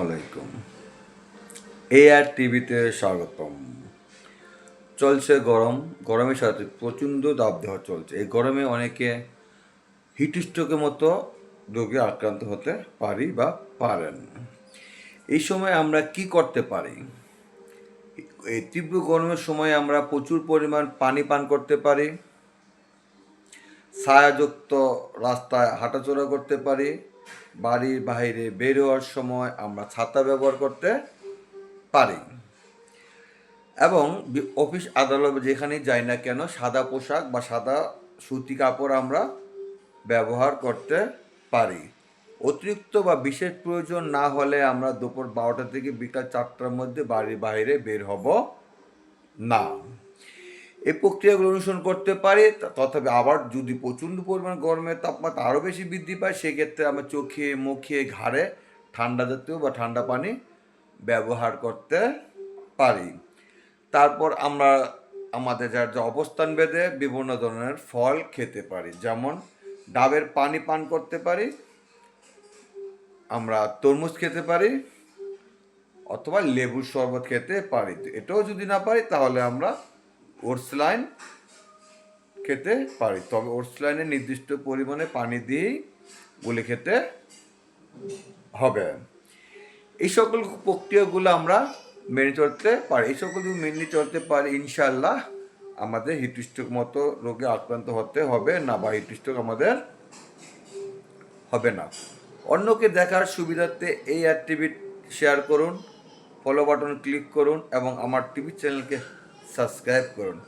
আলাইকুম। এ আর টিভিতে স্বাগতম। চলছে গরম। গরমের সাথে প্রচণ্ড দাবদাহ চলছে। এই গরমে অনেকে হিটস্ট্রোকের মতো রোগে আক্রান্ত হতে পারি বা পারেন। এই সময় আমরা কি করতে পারি? এই তীব্র গরমের সময় আমরা প্রচুর পরিমাণ পানি পান করতে পারি। ছায়াযুক্ত রাস্তায় হাঁটাচলা করতে পারি। বাড়ির বাইরে বের হওয়ার সময় আমরা ছাতা ব্যবহার করতে পারি। এবং অফিস আদালত যেখানেই যাই না কেন সাদা পোশাক বা সাদা সুতি কাপড় আমরা ব্যবহার করতে পারি। অতিরিক্ত বা বিশেষ প্রয়োজন না হলে আমরা দুপুর বারোটা থেকে বিকাল চারটার মধ্যে বাড়ির বাইরে বের হব না। এই প্রক্রিয়াগুলো অনুসরণ করতে পারি তথাপি আবার যদি প্রচণ্ড পরিমাণ গরমের তাপমাত্রা আরও বেশি বৃদ্ধি পায়, সেক্ষেত্রে আমরা চোখে, মুখে, ঘাড়ে ঠান্ডা জাতীয় বা ঠান্ডা পানি ব্যবহার করতে পারি। তারপর আমরা আমাদের যার যে অবস্থান বেঁধে বিভিন্ন ধরনের ফল খেতে পারি, যেমন ডাবের পানি পান করতে পারি, আমরা তরমুজ খেতে পারি, অথবা লেবুর শরবত খেতে পারি। এটাও যদি না পারি, তাহলে আমরা ওটস লাইন খেতে পারি। তবে ওটস লাইনে নির্দিষ্ট পরিমাণে পানি দিয়েই গুলে খেতে হবে। এই সকল প্রক্রিয়াগুলো আমরা মেনে চলতে পারি। এই সকল মেনে চলতে পারি ইনশাল্লাহ আমাদের হিটস্ট্রোক মতো রোগে আক্রান্ত হতে হবে না বা হিটস্ট্রোক আমাদের হবে না। অন্যকে দেখার সুবিধার্থে এই টিভি শেয়ার করুন ফলো বাটন ক্লিক করুন এবং আমার টিভি চ্যানেলকে সাবস্ক্রাইব করুন।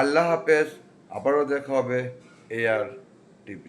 আল্লাহ হাফেজ আবারও দেখা হবে এ আর টিভি